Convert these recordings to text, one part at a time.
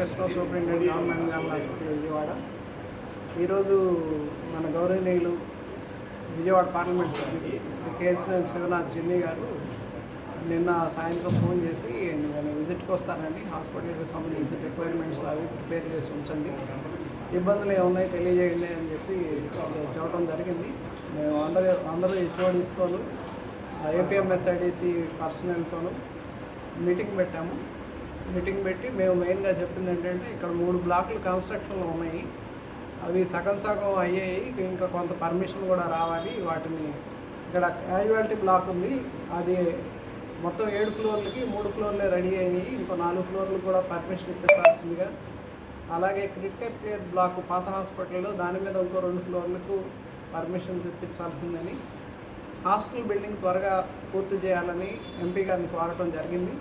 Venkateswara superintendent government general hospital Vijayawada. ఈరోజు మన గౌరవనీయులు విజయవాడ పార్లమెంట్ సభ్యులు శ్రీ కేఎస్ఎన్ శివనాథ్ చెన్ని గారు నిన్న సాయంత్రం ఫోన్ చేసి నేను విజిట్కి వస్తానండి. హాస్పిటల్కి సంబంధించిన రిక్వైర్మెంట్స్ అవి ప్రిపేర్ చేసి ఉంచండి. ఇబ్బందులు ఏమున్నాయి తెలియజేయండి అని చెప్పి చెప్పడం జరిగింది. మేము అందరూ అందరూ హెచ్ఓడిస్తోనూ ఏపీఎంఎస్ఐడిసి పర్సనల్తోనూ మీటింగ్ పెట్టాము. మీటింగ్ పెట్టి మేము మెయిన్గా చెప్పింది ఏంటంటే ఇక్కడ మూడు బ్లాకులు కన్స్ట్రక్షన్లో ఉన్నాయి. అవి సగం సగం అయ్యాయి. ఇంకా కొంత పర్మిషన్ కూడా రావాలి. వాటిని ఇక్కడ క్యాజువాలిటీ బ్లాక్ ఉంది. అది మొత్తం ఏడు ఫ్లోర్లకి మూడు ఫ్లోర్లే రెడీ అయినాయి. ఇంకో నాలుగు ఫ్లోర్లు కూడా పర్మిషన్ ఇప్పించాల్సిందిగా. అలాగే క్రిటికల్ కేర్ బ్లాక్ పాత హాస్పిటల్లో దాని మీద ఇంకో రెండు ఫ్లోర్లకు పర్మిషన్ తెప్పించాల్సిందని. హాస్టల్ బిల్డింగ్ త్వరగా పూర్తి చేయాలని ఎంపీ గారిని కోరటం జరిగింది.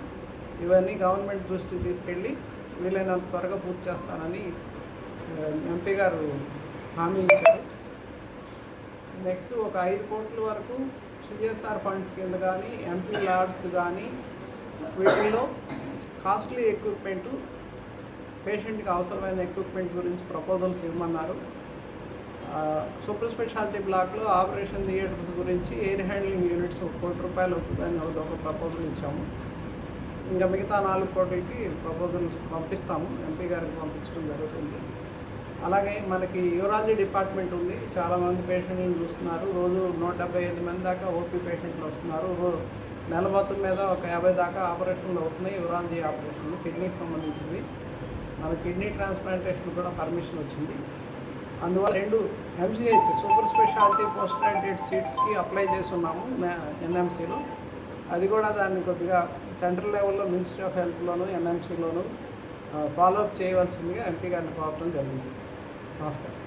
ఇవన్నీ గవర్నమెంట్ దృష్టికి తీసుకెళ్ళి వీలైనంత త్వరగా పూర్తి చేస్తానని ఎంపీ గారు హామీ ఇచ్చారు. నెక్స్ట్ ఒక ఐదు కోట్ల వరకు సిఎస్ఆర్ ఫండ్స్ కింద కానీ ఎంపీ ల్యాబ్స్ కానీ వీటిల్లో కాస్ట్లీ ఎక్విప్మెంట్ పేషెంట్కి అవసరమైన ఎక్విప్మెంట్ గురించి ప్రపోజల్స్ ఇవ్వమన్నారు. సూపర్ స్పెషాలిటీ బ్లాక్లో ఆపరేషన్ థియేటర్స్ గురించి ఎయిర్ హ్యాండ్లింగ్ యూనిట్స్ ఒక కోటి రూపాయలు అవుతుందని ఒక ప్రపోజల్ ఇచ్చాము. ఇంకా మిగతా నాలుగు కోట్లకి ప్రపోజల్స్ పంపిస్తాము. ఎంపీ గారికి పంపించడం జరుగుతుంది. అలాగే మనకి యూరాలజీ డిపార్ట్మెంట్ ఉంది. చాలామంది పేషెంట్లను చూస్తున్నారు. రోజు నూట డెబ్బై ఐదు మంది దాకా ఓపీ పేషెంట్లు వస్తున్నారు. రో నెల మొత్తం మీద ఒక యాభై దాకా ఆపరేషన్లు అవుతున్నాయి. యూరాలజీ ఆపరేషన్లు కిడ్నీకి సంబంధించింది మన కిడ్నీ ట్రాన్స్ప్లాంటేషన్ కూడా పర్మిషన్ వచ్చింది. అందువల్ల రెండు MCH super speciality post graduate సీట్స్కి apply చేస్తున్నాము. ఎన్ఎంసీలో అది కూడా దాన్ని కొద్దిగా సెంట్రల్ లెవెల్లో మినిస్ట్రీ ఆఫ్ హెల్త్లోను ఎన్ఎంసీలోను ఫాలోఅప్ చేయవలసిందిగా ఎంపీ గారిని కోరడం జరిగింది. నమస్కారం.